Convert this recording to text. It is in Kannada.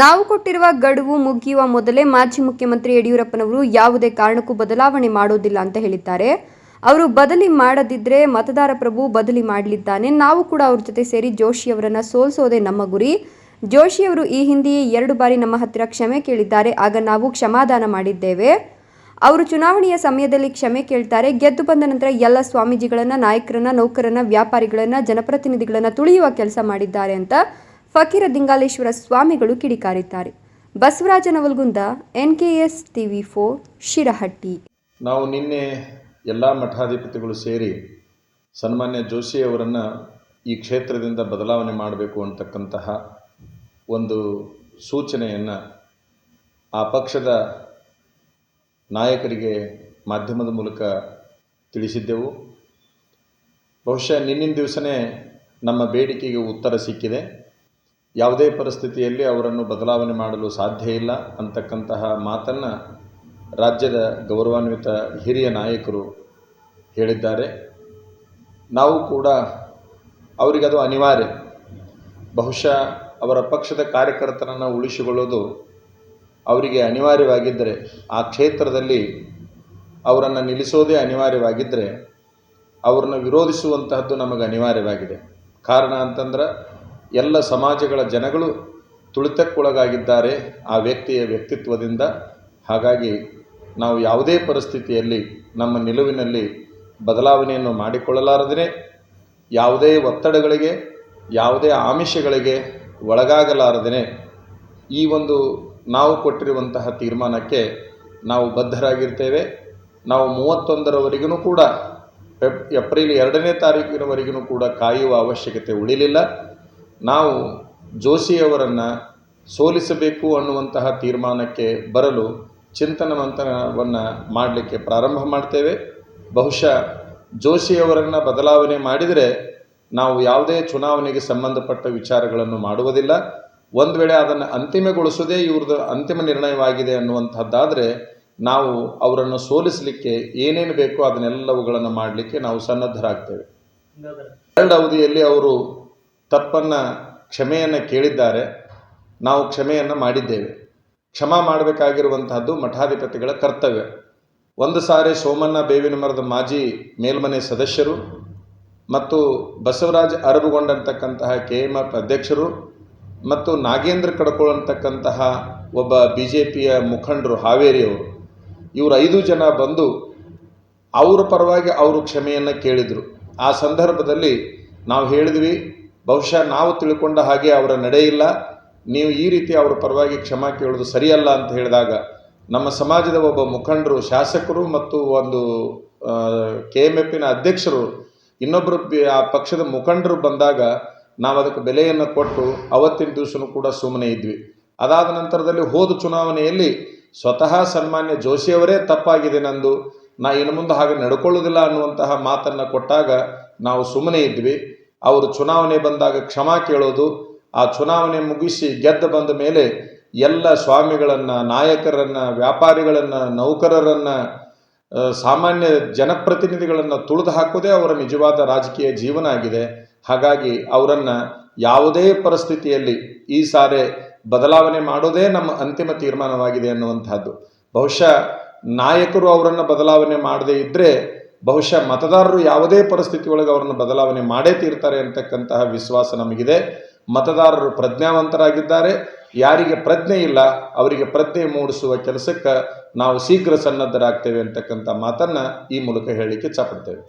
ನಾವು ಕೊಟ್ಟಿರುವ ಗಡುವು ಮುಗಿಯುವ ಮೊದಲೇ ಮಾಜಿ ಮುಖ್ಯಮಂತ್ರಿ ಯಡಿಯೂರಪ್ಪನವರು ಯಾವುದೇ ಕಾರಣಕ್ಕೂ ಬದಲಾವಣೆ ಮಾಡೋದಿಲ್ಲ ಅಂತ ಹೇಳಿದ್ದಾರೆ. ಅವರು ಬದಲಿ ಮಾಡದಿದ್ರೆ ಮತದಾರ ಪ್ರಭು ಬದಲಿ ಮಾಡಲಿದ್ದಾನೆ. ನಾವು ಕೂಡ ಅವ್ರ ಜೊತೆ ಸೇರಿ ಜೋಶಿ ಅವರನ್ನ ಸೋಲಿಸೋದೇ ನಮ್ಮ ಗುರಿ. ಜೋಶಿಯವರು ಈ ಹಿಂದೆಯೇ ಎರಡು ಬಾರಿ ನಮ್ಮ ಹತ್ತಿರ ಕ್ಷಮೆ ಕೇಳಿದ್ದಾರೆ. ಆಗ ನಾವು ಕ್ಷಮಾದಾನ ಮಾಡಿದ್ದೇವೆ. ಅವರು ಚುನಾವಣೆಯ ಸಮಯದಲ್ಲಿ ಕ್ಷಮೆ ಕೇಳ್ತಾರೆ. ಗೆದ್ದು ಬಂದ ನಂತರ ಎಲ್ಲ ಸ್ವಾಮೀಜಿಗಳನ್ನ, ನಾಯಕರನ್ನ, ನೌಕರನ್ನ, ವ್ಯಾಪಾರಿಗಳನ್ನ, ಜನಪ್ರತಿನಿಧಿಗಳನ್ನ ತುಳಿಯುವ ಕೆಲಸ ಮಾಡಿದ್ದಾರೆ ಅಂತ ಫಕೀರ ದಿಂಗಾಲೇಶ್ವರ ಸ್ವಾಮಿಗಳು ಕಿಡಿಕಾರಿದ್ದಾರೆ. Basavaraja Navalgunda S TV four Shirahatti. ನಾವು ನಿನ್ನೆ ಎಲ್ಲ ಮಠಾಧಿಪತಿಗಳು ಸೇರಿ ಸನ್ಮಾನ್ಯ ಜೋಶಿಯವರನ್ನು ಈ ಕ್ಷೇತ್ರದಿಂದ ಬದಲಾವಣೆ ಮಾಡಬೇಕು ಅಂತಕ್ಕಂತಹ ಒಂದು ಸೂಚನೆಯನ್ನು ಆ ಪಕ್ಷದ ನಾಯಕರಿಗೆ ಮಾಧ್ಯಮದ ಮೂಲಕ ತಿಳಿಸಿದ್ದೆವು. ಬಹುಶಃ ನಿನ್ನಿನ ದಿವಸನೇ ನಮ್ಮ ಬೇಡಿಕೆಗೆ ಉತ್ತರ ಸಿಕ್ಕಿದೆ. ಯಾವುದೇ ಪರಿಸ್ಥಿತಿಯಲ್ಲಿ ಅವರನ್ನು ಬದಲಾವಣೆ ಮಾಡಲು ಸಾಧ್ಯ ಇಲ್ಲ ಅಂತಕ್ಕಂತಹ ಮಾತನ್ನು ರಾಜ್ಯದ ಗೌರವಾನ್ವಿತ ಹಿರಿಯ ನಾಯಕರು ಹೇಳಿದ್ದಾರೆ. ನಾವು ಕೂಡ ಅವರಿಗದು ಅನಿವಾರ್ಯ. ಬಹುಶಃ ಅವರ ಪಕ್ಷದ ಕಾರ್ಯಕರ್ತರನ್ನು ಉಳಿಸಿಕೊಳ್ಳೋದು ಅವರಿಗೆ ಅನಿವಾರ್ಯವಾಗಿದ್ದರೆ, ಆ ಕ್ಷೇತ್ರದಲ್ಲಿ ಅವರನ್ನು ನಿಲ್ಲಿಸೋದೇ ಅನಿವಾರ್ಯವಾಗಿದ್ದರೆ, ಅವರನ್ನು ವಿರೋಧಿಸುವಂತಹದ್ದು ನಮಗೆ ಅನಿವಾರ್ಯವಾಗಿದೆ ಕಾರಣ ಅಂತಂದ್ರೆ ಎಲ್ಲ ಸಮಾಜಗಳ ಜನಗಳು ತುಳಿತಕ್ಕೊಳಗಾಗಿದ್ದಾರೆ ಆ ವ್ಯಕ್ತಿಯ ವ್ಯಕ್ತಿತ್ವದಿಂದ. ಹಾಗಾಗಿ ನಾವು ಯಾವುದೇ ಪರಿಸ್ಥಿತಿಯಲ್ಲಿ ನಮ್ಮ ನಿಲುವಿನಲ್ಲಿ ಬದಲಾವಣೆಯನ್ನು ಮಾಡಿಕೊಳ್ಳಲಾರದೇ ಯಾವುದೇ ಒತ್ತಡಗಳಿಗೆ, ಯಾವುದೇ ಆಮಿಷಗಳಿಗೆ ಒಳಗಾಗಲಾರದೇ ಈ ಒಂದು ನಾವು ಕೊಟ್ಟಿರುವಂತಹ ತೀರ್ಮಾನಕ್ಕೆ ನಾವು ಬದ್ಧರಾಗಿರ್ತೇವೆ. ನಾವು ಮೂವತ್ತೊಂದರವರೆಗೂ ಕೂಡ, ಎಪ್ರಿಲ್ ಎರಡನೇ ತಾರೀಕಿನವರೆಗೂ ಕೂಡ ಕಾಯುವ ಅವಶ್ಯಕತೆ ಉಳಿಲಿಲ್ಲ. ನಾವು ಜೋಶಿಯವರನ್ನು ಸೋಲಿಸಬೇಕು ಅನ್ನುವಂತಹ ತೀರ್ಮಾನಕ್ಕೆ ಬರಲು ಚಿಂತನ ಮಂಥನವನ್ನು ಮಾಡಲಿಕ್ಕೆ ಪ್ರಾರಂಭ ಮಾಡ್ತೇವೆ. ಬಹುಶಃ ಜೋಶಿಯವರನ್ನು ಬದಲಾವಣೆ ಮಾಡಿದರೆ ನಾವು ಯಾವುದೇ ಚುನಾವಣೆಗೆ ಸಂಬಂಧಪಟ್ಟ ವಿಚಾರಗಳನ್ನು ಮಾಡುವುದಿಲ್ಲ. ಒಂದು ವೇಳೆ ಅದನ್ನು ಅಂತಿಮಗೊಳಿಸೋದೇ ಇವ್ರದ್ದು ಅಂತಿಮ ನಿರ್ಣಯವಾಗಿದೆ ಅನ್ನುವಂಥದ್ದಾದರೆ ನಾವು ಅವರನ್ನು ಸೋಲಿಸಲಿಕ್ಕೆ ಏನೇನು ಬೇಕೋ ಅದನ್ನೆಲ್ಲವುಗಳನ್ನು ಮಾಡಲಿಕ್ಕೆ ನಾವು ಸನ್ನದ್ಧರಾಗ್ತೇವೆ. ಎರಡು ಅವಧಿಯಲ್ಲಿ ಅವರು ತಪ್ಪನ್ನು ಕ್ಷಮೆಯನ್ನು ಕೇಳಿದ್ದಾರೆ, ನಾವು ಕ್ಷಮೆಯನ್ನು ಮಾಡಿದ್ದೇವೆ. ಕ್ಷಮಾ ಮಾಡಬೇಕಾಗಿರುವಂತಹದ್ದು ಮಠಾಧಿಪತಿಗಳ ಕರ್ತವ್ಯ. ಒಂದು ಸಾರಿ ಸೋಮಣ್ಣ ಬೇವಿನ ಮರದ ಮಾಜಿ ಮೇಲ್ಮನೆ ಸದಸ್ಯರು ಮತ್ತು ಬಸವರಾಜ್ ಅರಬುಗೊಂಡಂತಕ್ಕಂತಹ ಕೆ ಎಂ ಎಫ್ ಅಧ್ಯಕ್ಷರು ಮತ್ತು ನಾಗೇಂದ್ರ ಕಡಕೋಳ್ ಅಂತಕ್ಕಂತಹ ಒಬ್ಬ ಬಿ ಜೆ ಪಿಯ ಮುಖಂಡರು ಹಾವೇರಿಯವರು, ಇವರು ಐದು ಜನ ಬಂದು ಅವರ ಪರವಾಗಿ ಅವರು ಕ್ಷಮೆಯನ್ನು ಕೇಳಿದರು. ಆ ಸಂದರ್ಭದಲ್ಲಿ ನಾವು ಹೇಳಿದ್ವಿ ಬಹುಶಃ ನಾವು ತಿಳ್ಕೊಂಡ ಹಾಗೆ ಅವರ ನಡೆ ಇಲ್ಲ. ನೀವು ಈ ರೀತಿ ಅವರ ಪರವಾಗಿ ಕ್ಷಮಾ ಕೇಳೋದು ಸರಿಯಲ್ಲ ಅಂತ ಹೇಳಿದಾಗ ನಮ್ಮ ಸಮಾಜದ ಒಬ್ಬ ಮುಖಂಡರು, ಶಾಸಕರು ಮತ್ತು ಒಂದು ಕೆ ಎಂ ಎಫಿನ ಅಧ್ಯಕ್ಷರು ಇನ್ನೊಬ್ಬರು ಆ ಪಕ್ಷದ ಮುಖಂಡರು ಬಂದಾಗ ನಾವು ಅದಕ್ಕೆ ಬೆಲೆಯನ್ನು ಕೊಟ್ಟು ಅವತ್ತಿನ ದಿವಸನೂ ಕೂಡ ಸುಮ್ಮನೆ ಇದ್ವಿ. ಅದಾದ ನಂತರದಲ್ಲಿ ಹೋದ ಚುನಾವಣೆಯಲ್ಲಿ ಸ್ವತಃ ಸನ್ಮಾನ್ಯ ಜೋಶಿಯವರೇ ತಪ್ಪಾಗಿದೆ ನಂದು. ನಾ ಇನ್ನು ಮುಂದೆ ಹಾಗೆ ನಡ್ಕೊಳ್ಳೋದಿಲ್ಲ ಅನ್ನುವಂತಹ ಮಾತನ್ನು ಕೊಟ್ಟಾಗ ನಾವು ಸುಮ್ಮನೆ ಇದ್ವಿ. ಅವರು ಚುನಾವಣೆ ಬಂದಾಗ ಕ್ಷಮಾ ಕೇಳೋದು, ಆ ಚುನಾವಣೆ ಮುಗಿಸಿ ಗೆದ್ದು ಬಂದ ಮೇಲೆ ಎಲ್ಲ ಸ್ವಾಮಿಗಳನ್ನು, ನಾಯಕರನ್ನು, ವ್ಯಾಪಾರಿಗಳನ್ನು, ನೌಕರರನ್ನು ಸಾಮಾನ್ಯ ಜನಪ್ರತಿನಿಧಿಗಳನ್ನು ತುಳಿದು ಹಾಕೋದೇ ಅವರ ನಿಜವಾದ ರಾಜಕೀಯ ಜೀವನ ಆಗಿದೆ. ಹಾಗಾಗಿ ಅವರನ್ನು ಯಾವುದೇ ಪರಿಸ್ಥಿತಿಯಲ್ಲಿ ಈ ಸಾರೆ ಬದಲಾವಣೆ ಮಾಡೋದೇ ನಮ್ಮ ಅಂತಿಮ ತೀರ್ಮಾನವಾಗಿದೆ ಅನ್ನುವಂಥದ್ದು ಬಹುಶಃ ನಾಯಕರು ಅವರನ್ನು ಬದಲಾವಣೆ ಮಾಡದೇ ಇದ್ದರೆ ಬಹುಶಃ ಮತದಾರರು ಯಾವುದೇ ಪರಿಸ್ಥಿತಿ ಒಳಗೆ ಅವರನ್ನು ಬದಲಾವಣೆ ಮಾಡೇ ತೀರ್ತಾರೆ ಅಂತಕ್ಕಂತಹ ವಿಶ್ವಾಸ ನಮಗಿದೆ. ಮತದಾರರು ಪ್ರಜ್ಞಾವಂತರಾಗಿದ್ದಾರೆ. ಯಾರಿಗೆ ಪ್ರಜ್ಞೆ ಇಲ್ಲ, ಅವರಿಗೆ ಪ್ರಜ್ಞೆ ಮೂಡಿಸುವ ಕೆಲಸಕ್ಕೆ ನಾವು ಶೀಘ್ರ ಸನ್ನದ್ಧರಾಗ್ತೇವೆ ಅಂತಕ್ಕಂಥ ಮಾತನ್ನು ಈ ಮೂಲಕ ಹೇಳಲಿಕ್ಕೆ ಚಾಪಡ್ತೇವೆ.